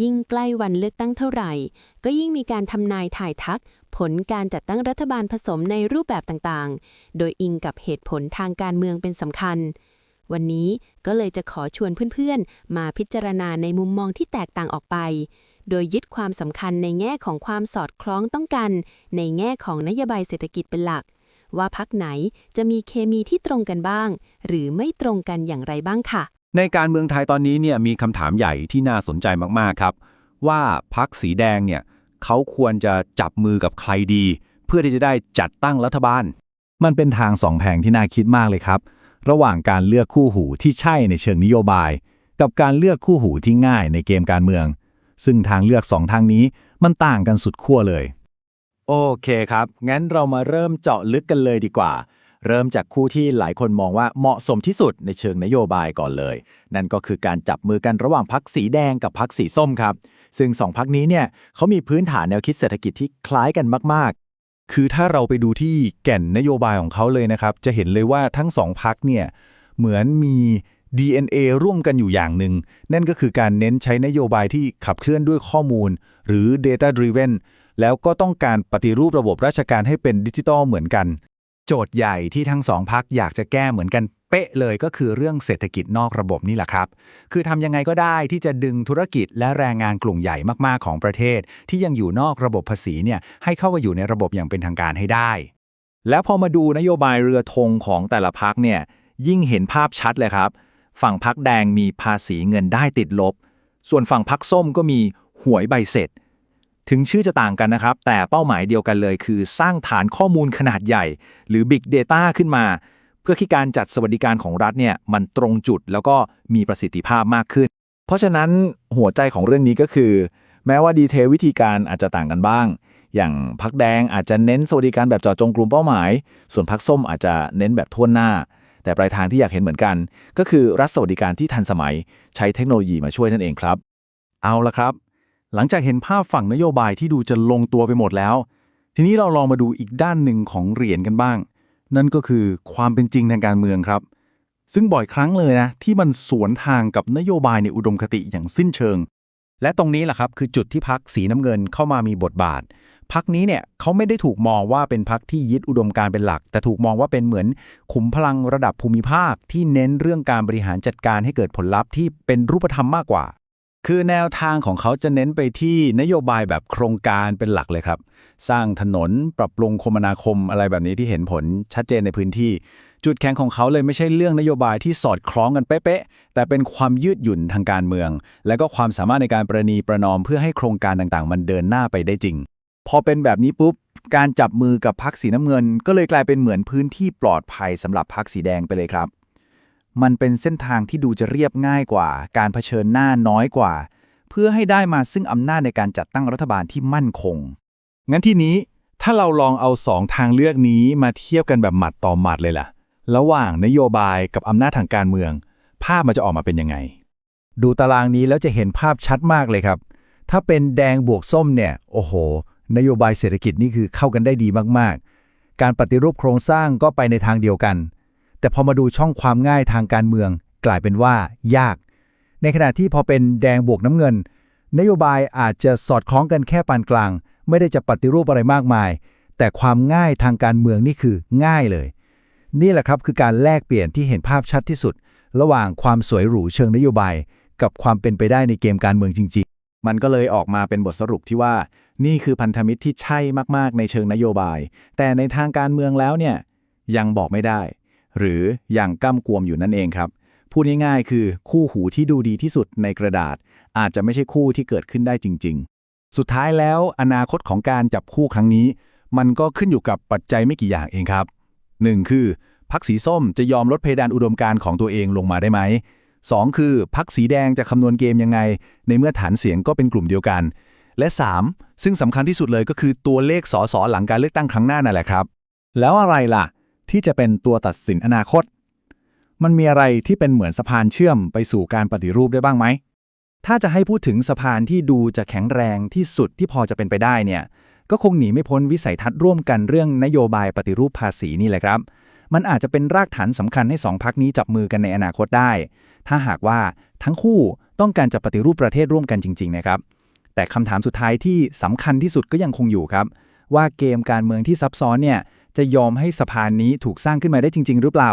ยิ่งใกล้วันเลือกตั้งเท่าไหร่ ก็ยิ่งมีการทำนายถ่ายทัก ผลการจัดตั้งรัฐบาลผสมในรูปแบบต่างๆ โดยอิงกับเหตุผลทางการเมืองเป็นสำคัญ วันนี้ก็เลยจะขอชวนเพื่อนๆ มาพิจารณาในมุมมองที่แตกต่างออกไป โดยยึดความสำคัญในแง่ของความสอดคล้องต้องกัน ในแง่ของนโยบายเศรษฐกิจเป็นหลัก ว่าพักไหนจะมีเคมีที่ตรงกันบ้าง หรือไม่ตรงกันอย่างไรบ้างค่ะ ในการเมืองไทยตอนนี้เนี่ยมีคำถามใหญ่ที่น่าสนใจมากๆครับ ว่าพักสีแดงเนี่ยเขาควรจะจับมือกับใครดี เพื่อที่จะได้จัดตั้งรัฐบาล มันเป็นทางสองแผงที่น่าคิดมากเลยครับ ระหว่างการเลือกคู่หูที่ใช่ในเชิงนโยบาย กับการเลือกคู่หูที่ง่ายในเกมการเมือง ซึ่งทางเลือกสองทางนี้มันต่างกันสุดขั้วเลย โอเคครับงั้นเรามาเริ่มเจาะลึกกันเลยดีกว่า เริ่มจากคู่ที่หลายคนมองว่าเหมาะสมที่สุดในเชิงนโยบายก่อนเลย นั่นก็คือการจับมือกันระหว่างพักสีแดงกับพักสีส้มครับ ซึ่งสองพักนี้เนี่ยเขามีพื้นฐานแนวคิดเศรษฐกิจที่คล้ายกันมากคือถ้าเราไปดูที่แก่นนโยบายของเขาเลยนะครับ จะเห็นเลยว่าทั้งสองพักเนี่ยเหมือนมี DNA ร่วมกันอยู่อย่างหนึ่ง นั่นก็คือการเน้นใช้นโยบายที่ขับเคลื่อนด้วยข้อมูล หรือ data driven แล้วก็ต้องการปฏิรูประบบราชการให้เป็นดิจิทัลเหมือนกัน จทย์ใหญ่ที่ทั้งสองพักอยากจะแก้เหมือนกันเป๊ะเลยก็คือเรื่องเศรษฐกิจนอกระบบนี่แหละครับ คือทำยังไงก็ได้ที่จะดึงธุรกิจและแรงงานกลุ่มใหญ่มากๆของประเทศ ที่ยังอยู่นอกระบบภาษีเนี่ยให้เข้ามาอยู่ในระบบอย่างเป็นทางการให้ได้ แล้วพอมาดูนโยบายเรือธงของแต่ละพักเนี่ยยิ่งเห็นภาพชัดเลยครับ ฝั่งพักแดงมีภาษีเงินได้ติดลบ ส่วนฝั่งพักส้มก็มีหวยใบเสร็จ ถึงชื่อจะต่างกันนะครับ แต่เป้าหมายเดียวกันเลย คือสร้างฐานข้อมูลขนาดใหญ่ หรือ Big Data ขึ้นมา เพื่อที่การจัดสวัสดิการของรัฐเนี่ยมันตรงจุดแล้วก็มีประสิทธิภาพมากขึ้น เพราะฉะนั้นหัวใจของเรื่องนี้ก็คือ แม้ว่าดีเทลวิธีการอาจจะต่างกันบ้าง อย่างพักแดงอาจจะเน้นสวัสดิการแบบเจาะจงกลุ่มเป้าหมาย ส่วนพักส้มอาจจะเน้นแบบทั่วหน้า แต่ปลายทางที่อยากเห็นเหมือนกัน ก็คือรัฐสวัสดิการที่ทันสมัย ใช้เทคโนโลยีมาช่วยนั่นเองครับ เอาละครับ หลังจากเห็นภาพฝั่งนโยบายที่ดูจะลงตัวไปหมดแล้ว ทีนี้เราลองมาดูอีกด้านหนึ่งของเหรียญกันบ้าง นั่นก็คือความเป็นจริงทางการเมืองครับ ซึ่งบ่อยครั้งเลยนะ ที่มันสวนทางกับนโยบายในอุดมคติอย่างสิ้นเชิง และตรงนี้แหละครับคือจุดที่พักสีน้ำเงินเข้ามามีบทบาทพักนี้เนี่ยเขาไม่ได้ถูกมองว่าเป็นพักที่ยึดอุดมการเป็นหลัก แต่ถูกมองว่าเป็นเหมือนขุมพลังระดับภูมิภาคที่เน้นเรื่องการบริหารจัดการให้เกิดผลลัพธ์ที่เป็นรูปธรรมมากกว่า คือแนวทางของเขาจะเน้นไปที่นโยบายแบบโครงการเป็นหลักเลยครับ สร้างถนนปรับปรุงคมนาคมอะไรแบบนี้ที่เห็นผลชัดเจนในพื้นที่ จุดแข็งของเขาเลยไม่ใช่เรื่องนโยบายที่สอดคล้องกันเป๊ะๆแต่เป็นความยืดหยุ่นทางการเมือง และก็ความสามารถในการประนีประนอมเพื่อให้โครงการต่างๆ มันเดินหน้าไปได้จริง พอเป็นแบบนี้ปุ๊บการจับมือกับพักสีน้ำเงิน ก็เลยกลายเป็นเหมือนพื้นที่ปลอดภัยสำหรับพักสีแดงไปเลยครับ มันเป็นเส้นทางที่ดูจะเรียบง่ายกว่า การเผชิญหน้าน้อยกว่า เพื่อให้ได้มาซึ่งอำนาจในการจัดตั้งรัฐบาลที่มั่นคง งั้นที่นี้ถ้าเราลองเอาสองทางเลือกนี้มาเทียบกันแบบหมัดต่อหมัดเลยล่ะ ระหว่างนโยบายกับอำนาจทางการเมือง ภาพมันจะออกมาเป็นยังไง ดูตารางนี้แล้วจะเห็นภาพชัดมากเลยครับ ถ้าเป็นแดงบวกส้มเนี่ย โอ้โห นโยบายเศรษฐกิจนี่คือเข้ากันได้ดีมากๆ การปฏิรูปโครงสร้างก็ไปในทางเดียวกัน แต่พอมาดูช่องความง่ายทางการเมือง กลายเป็นว่า ยาก ในขณะที่พอเป็นแดงบวกน้ำเงิน นโยบายอาจจะสอดคล้องกันแค่ปานกลาง ไม่ได้จะปฏิรูปอะไรมากมาย แต่ความง่ายทางการเมืองนี่คือง่ายเลย นี่แหละครับคือการแลกเปลี่ยนที่เห็นภาพชัดที่สุด ระหว่างความสวยหรูเชิงนโยบาย กับความเป็นไปได้ในเกมการเมืองจริง ๆ มันก็เลยออกมาเป็นบทสรุปที่ว่า นี่คือพันธมิตรที่ใช่มากๆ ในเชิงนโยบาย แต่ในทางการเมืองแล้วเนี่ยยังบอกไม่ได้ หรืออยังก้ากวมอยู่นั่นเองครับ พูดง่ายๆ คือคู่หูที่ดูดีที่สุดในกระดาษ อาจจะไม่ใช่คู่ที่เกิดขึ้นได้จริง ๆ สุดท้ายแล้วอนาคตของการจับคู่ครั้งนี้ มันก็ขึ้นอยู่กับปัจจัยไม่กี่อย่างเองครับ 1. คือพักสีส้มจะยอมลดเพดานอุดมการของตัวเองลงมาได้ไหม 2. คือพักสีแดงจะคำนวณเกมยังไง ในเมื่อฐานเสียงก็เป็นกลุ่มเดียวกัน และ 3. ซึ่งสำคัญที่สุดเลยก็คือตัวเลขสอสอหลังการเลือกตั้งครั้งหน้านั่นแหละครับ แล้วอะไรล่ะ ที่จะเป็นตัวตัดสินอนาคต มันมีอะไรที่เป็นเหมือนสะพานเชื่อมไปสู่การปฏิรูปได้บ้างไหม ถ้าจะให้พูดถึงสะพานที่ดูจะแข็งแรงที่สุดที่พอจะเป็นไปได้เนี่ย ก็คงหนีไม่พ้นวิสัยทัศน์ร่วมกันเรื่องนโยบายปฏิรูปภาษีนี่แหละครับ มันอาจจะเป็นรากฐานสำคัญให้สองพักนี้จับมือกันในอนาคตได้ ถ้าหากว่าทั้งคู่ต้องการจะปฏิรูปประเทศร่วมกันจริง ๆ นะครับ แต่คำถามสุดท้ายที่สำคัญที่สุดก็ยังคงอยู่ครับ ว่าเกมการเมืองที่ซับซ้อนเนี่ย จะยอมให้สะพานนี้ถูกสร้างขึ้นมาได้จริง ๆ หรือเปล่า